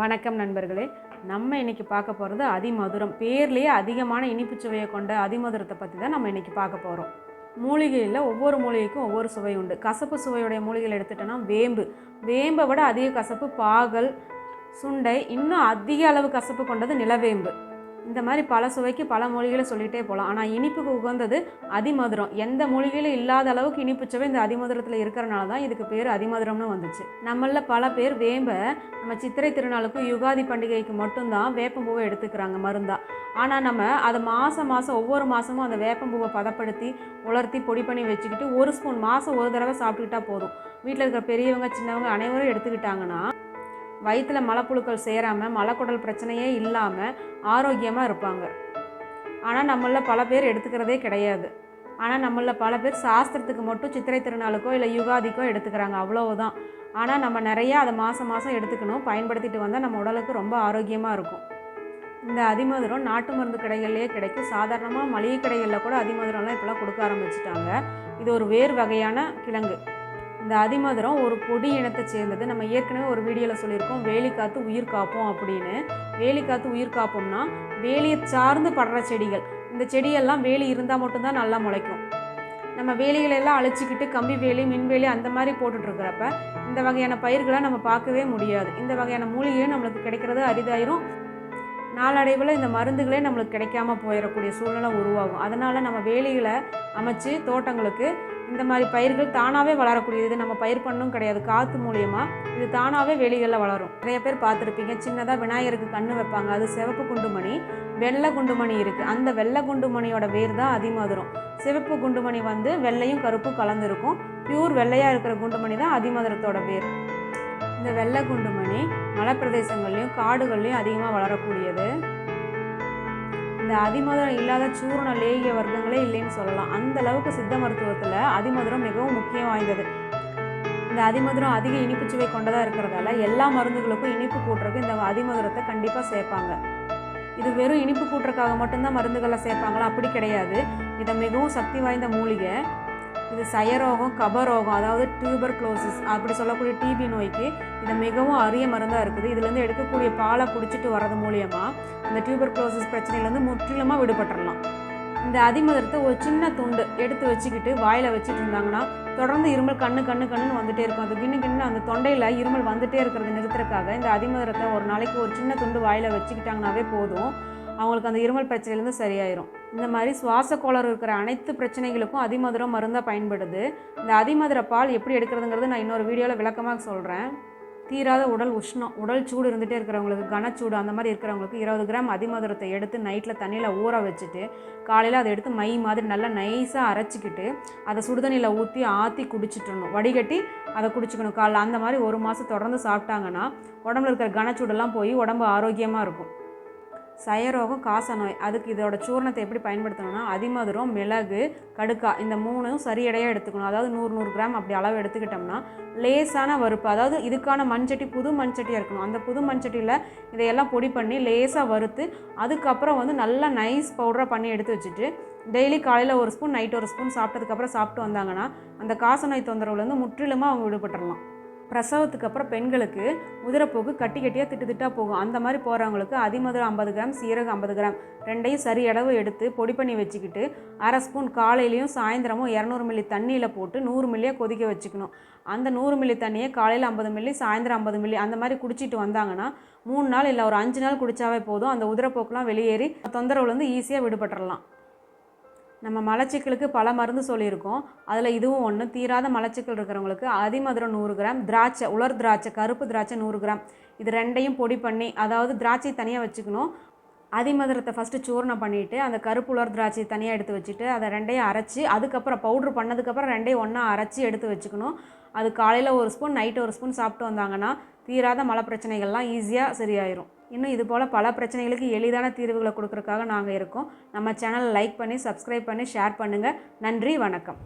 வணக்கம் நண்பர்களே. நம்ம இன்னைக்கு பார்க்க போகிறது அதிமதுரம். பேர்லேயே அதிகமான இனிப்பு சுவையை கொண்ட அதிமதுரத்தை பற்றி தான் நம்ம இன்னைக்கு பார்க்க போகிறோம் மூலிகையில் ஒவ்வொரு மூலிகைக்கும் ஒவ்வொரு சுவை உண்டு. கசப்பு சுவையுடைய மூலிகைகள் எடுத்துட்டோன்னா வேம்பு. வேம்பை விட அதிக கசப்பு பாகல் சுண்டை இன்னும் அதிக அளவு கசப்பு கொண்டது நிலவேம்பு. இந்த மாதிரி பல சுவைக்கு பல மொழிகளை சொல்லிகிட்டே போகலாம் ஆனால் இனிப்புக்கு உகந்தது அதிமதுரம். எந்த மூலிகையிலும் இல்லாத அளவுக்கு இனிப்பு சுவை இந்த அதிமதுரத்தில் இருக்கிறனால தான் இதுக்கு பேர் அதிமதுரம்னு வந்துச்சு. நம்மளில் பல பேர் வேம்பை நம்ம சித்திரை திருநாளுக்கும் யுகாதி பண்டிகைக்கு மட்டும்தான் வேப்பம்பூவை எடுத்துக்கிறாங்க மருந்தா. ஆனால் நம்ம அதை மாதம் மாதம் ஒவ்வொரு மாதமும் அந்த வேப்பம்பூவை பதப்படுத்தி உலர்த்தி பொடி பண்ணி வச்சுக்கிட்டு ஒரு ஸ்பூன் மாதம் ஒரு தடவை சாப்பிட்டுக்கிட்டா போதும். வீட்டில் இருக்கிற பெரியவங்க சின்னவங்க அனைவரும் எடுத்துக்கிட்டாங்கன்னா வயிற்றில் மலப்புழுக்கள் சேராமல் மலக்குடல் பிரச்சனையே இல்லாமல் ஆரோக்கியமாக இருப்பாங்க. ஆனால் நம்மளில் பல பேர் எடுத்துக்கிறதே கிடையாது. ஆனால் நம்மளில் பல பேர் சாஸ்திரத்துக்கு மட்டும் சித்திரை திருநாளுக்கோ இல்லை யுகாதிக்கோ எடுத்துக்கிறாங்க. அவ்வளவுதான். ஆனால் நம்ம நிறையா அதை மாதம் மாதம் எடுத்துக்கணும். பயன்படுத்திட்டு வந்தால் நம்ம உடலுக்கு ரொம்ப ஆரோக்கியமாக இருக்கும். இந்த அதிமதுரம் நாட்டு மருந்து கடைகள்லேயே கிடைக்கும். சாதாரணமாக மளிகை கடைகளில் கூட அதிமதுரம்லாம் இப்போலாம் கொடுக்க ஆரம்பிச்சிட்டாங்க. இது ஒரு வேறு வகையான கிழங்கு. இந்த அதிமதுரம் ஒரு பொடி இனத்தை சேர்ந்தது. நம்ம ஏற்கனவே ஒரு வீடியோவில் சொல்லியிருக்கோம் வேலி காத்து உயிர் காப்போம் அப்படின்னு. வேலி காத்து உயிர் காப்போம்னா வேலியை சார்ந்து படுற செடிகள். இந்த செடியெல்லாம் வேலி இருந்தால் மட்டும்தான் நல்லா முளைக்கும். நம்ம வேலிகளை எல்லாம் அழிச்சிக்கிட்டு கம்பி வேலி மின்வேலி அந்த மாதிரி போட்டுட்ருக்கிறப்ப இந்த வகையான பயிர்களை நம்ம பார்க்கவே முடியாது. இந்த வகையான மூலிகையும் நம்மளுக்கு கிடைக்கிறது அரிதாயிரும். நாளடைவில் இந்த மருந்துகளே நம்மளுக்கு கிடைக்காம போயிடக்கூடிய சூழ்நிலை உருவாகும். அதனால் நம்ம வேலிகளை அமைச்சு தோட்டங்களுக்கு இந்த மாதிரி பயிர்கள் தானாகவே வளரக்கூடியது. இது நம்ம பயிர் பண்ணும் கிடையாது. காற்று மூலியமாக இது தானாகவே வெளிகளில் வளரும். நிறைய பேர் பார்த்துருப்பீங்க சின்னதாக விநாயகருக்கு கண்ணு வைப்பாங்க. அது சிவப்பு குண்டுமணி வெள்ளை குண்டுமணி இருக்குது அந்த வெள்ளை குண்டுமணியோட வேர் தான் அதிமதுரம். சிவப்பு குண்டுமணி வந்து வெள்ளையும் கருப்பும் கலந்துருக்கும். பியூர் வெள்ளையாக இருக்கிற குண்டுமணி தான் அதிமதுரத்தோட வேர். இந்த வெள்ளை குண்டுமணி மலைப்பிரதேசங்கள்லையும் காடுகள்லையும் அதிகமாக வளரக்கூடியது. இந்த அதிமதுரம் இல்லாத சூரண லேகிய வர்க்கங்களே இல்லைன்னு சொல்லலாம். அந்த அளவுக்கு சித்த மருத்துவத்தில் அதிமதுரம் மிகவும் முக்கியம் வாய்ந்தது. இந்த அதிமதுரம் அதிக இனிப்பு சுவை கொண்டதாக இருக்கிறதால எல்லா மருந்துகளுக்கும் இனிப்பு கூட்டுறதுக்கு இந்த அதிமதுரத்தை கண்டிப்பாக சேர்ப்பாங்க. இது வெறும் இனிப்பு கூட்டுறதுக்காக மட்டும்தான் மருந்துகளை சேர்ப்பாங்களா? அப்படி கிடையாது. இதை மிகவும் சக்தி வாய்ந்த மூலிகை. இது சயரோகம் கபரோகம் அதாவது டியூபர் க்ளோசிஸ் அப்படி சொல்லக்கூடிய டிபி நோய்க்கு இது மிகவும் அரிய மருந்தாக இருக்குது. இதுலேருந்து எடுக்கக்கூடிய பாலை குடிச்சிட்டு வர்றது மூலியமாக அந்த டியூபர் க்ளோசிஸ் பிரச்சனையிலேருந்து முற்றிலுமாக விடுபட்டுறலாம். இந்த அதிமதுரத்தை ஒரு சின்ன துண்டு எடுத்து வச்சுக்கிட்டு வாயில் வச்சுட்டு இருந்தாங்கன்னா தொடர்ந்து இருமல் கண்ணு கண்ணு கண்ணுன்னு வந்துட்டே இருக்கும். அது கிண்ணு கிண்ணு அந்த தொண்டையில் இருமல் வந்துட்டே இருக்கிறத நிறுத்துறதுக்காக இந்த அதிமதுரத்தை ஒரு நாளைக்கு ஒரு சின்ன துண்டு வாயில் வச்சுக்கிட்டாங்கனாவே போதும். அவங்களுக்கு அந்த இருமல் பிரச்சனையிலேருந்து சரியாயிரும். இந்த மாதிரி சுவாச கோளர் இருக்கிற அனைத்து பிரச்சனைகளுக்கும் அதிமதுரம் மருந்தாக பயன்படுது. இந்த அதிமதுர பால் எப்படி எடுக்கிறதுங்கிறது நான் இன்னொரு வீடியோவில் விளக்கமாக சொல்கிறேன் தீராத உடல் உஷ்ணம் உடல் சூடு இருந்துகிட்டே இருக்கிறவங்களுக்கு கனச்சூடு அந்த மாதிரி இருக்கிறவங்களுக்கு இருபது கிராம் அதிமதுரத்தை எடுத்து நைட்டில் தண்ணியில் ஊற வச்சுட்டு காலையில் அதை எடுத்து மை மாதிரி நல்லா நைஸாக அரைச்சிக்கிட்டு அதை சுடுதண்ணியில் ஊற்றி ஆற்றி குடிச்சிட்டணும். வடிகட்டி அதை குடிச்சிக்கணும். காலைல அந்த மாதிரி ஒரு மாதம் தொடர்ந்து சாப்பிட்டாங்கன்னா உடம்புல இருக்கிற கனச்சூடெல்லாம் போய் உடம்பு ஆரோக்கியமாக இருக்கும். சயரோகம் காசநோய். அதுக்கு இதோட சூர்ணத்தை எப்படி பயன்படுத்தணும்னா அதிமதுரம் மிளகு கடுக்கா இந்த மூணும் சரியடையாக எடுத்துக்கணும். அதாவது நூறு நூறு கிராம் அப்படி அளவு எடுத்துக்கிட்டோம்னா லேசான வறுப்பு அதாவது இதுக்கான மண்சட்டி புது மண்சட்டியாக இருக்கணும். அந்த புது மண்சட்டியில் இதையெல்லாம் பொடி பண்ணி லேசாக வறுத்து அதுக்கப்புறம் வந்து நல்லா நைஸ் பவுடராக பண்ணி எடுத்து வச்சுட்டு டெய்லி காலையில் ஒரு ஸ்பூன் நைட் ஒரு ஸ்பூன் சாப்பிட்டதுக்கப்புறம் சாப்பிட்டு வந்தாங்கன்னா அந்த காசநோய் தொந்தரவுலேருந்து முற்றிலுமாக அவங்க விடுபட்டுடலாம் பிரசவத்துக்கு அப்புறம் பெண்களுக்கு உதிரப்போக்கு கட்டி கட்டியாக திட்டு திட்டாக போகும். அந்த மாதிரி போகிறவங்களுக்கு அதிமதுரம் ஐம்பது கிராம் சீரகம் ஐம்பது கிராம் ரெண்டையும் சரி அளவு எடுத்து பொடி பண்ணி வச்சுக்கிட்டு அரை ஸ்பூன் காலையிலையும் சாயந்தரமும் இரநூறு மில்லி தண்ணியில் போட்டு நூறு மில்லியாக கொதிக்க வச்சுக்கணும். அந்த நூறு மில்லி தண்ணியை காலையில் ஐம்பது மில்லி சாயந்தரம் ஐம்பது மில்லி அந்த மாதிரி குடிச்சிட்டு வந்தாங்கன்னா மூணு நாள் இல்லை ஒரு அஞ்சு நாள் குடித்தாவே போதும். அந்த உதிரப்போக்கெலாம் வெளியேறி தொந்தரவுலேருந்து ஈஸியாக விடுபட்டுறலாம். நம்ம மலச்சிக்கலுக்கு பல மருந்து சொல்லியிருக்கோம். அதில் இதுவும் ஒன்று தீராத மலச்சிக்கல் இருக்கிறவங்களுக்கு அதிமதுரம் நூறு கிராம் திராட்சை உலர் திராட்சை கருப்பு திராட்சை நூறு கிராம். இது ரெண்டையும் பொடி பண்ணி அதாவது திராட்சை தனியாக வச்சுக்கணும். அதிமதுரத்தை ஃபஸ்ட்டு சூர்ணம் பண்ணிவிட்டு அந்த கருப்பு உலர் திராட்சை தனியாக எடுத்து வச்சுட்டு அதை ரெண்டையும் அரைச்சி அதுக்கப்புறம் பவுட்ரு பண்ணதுக்கப்புறம் ரெண்டையும் ஒன்றா அரைச்சி எடுத்து வச்சுக்கணும். அது காலையில் ஒரு ஸ்பூன் நைட்டு ஒரு ஸ்பூன் சாப்பிட்டு வந்தாங்கன்னா தீராத மலை பிரச்சனைகள்லாம் ஈஸியாக சரியாயிரும். இன்னும் இது போல் பல பிரச்சனைகளுக்கு எளிதான தீர்வுகளை கொடுக்குறக்காக நாங்கள் இருக்கோம். நம்ம சேனலை லைக் பண்ணி சப்ஸ்கிரைப் பண்ணி ஷேர் பண்ணுங்கள் நன்றி வணக்கம்.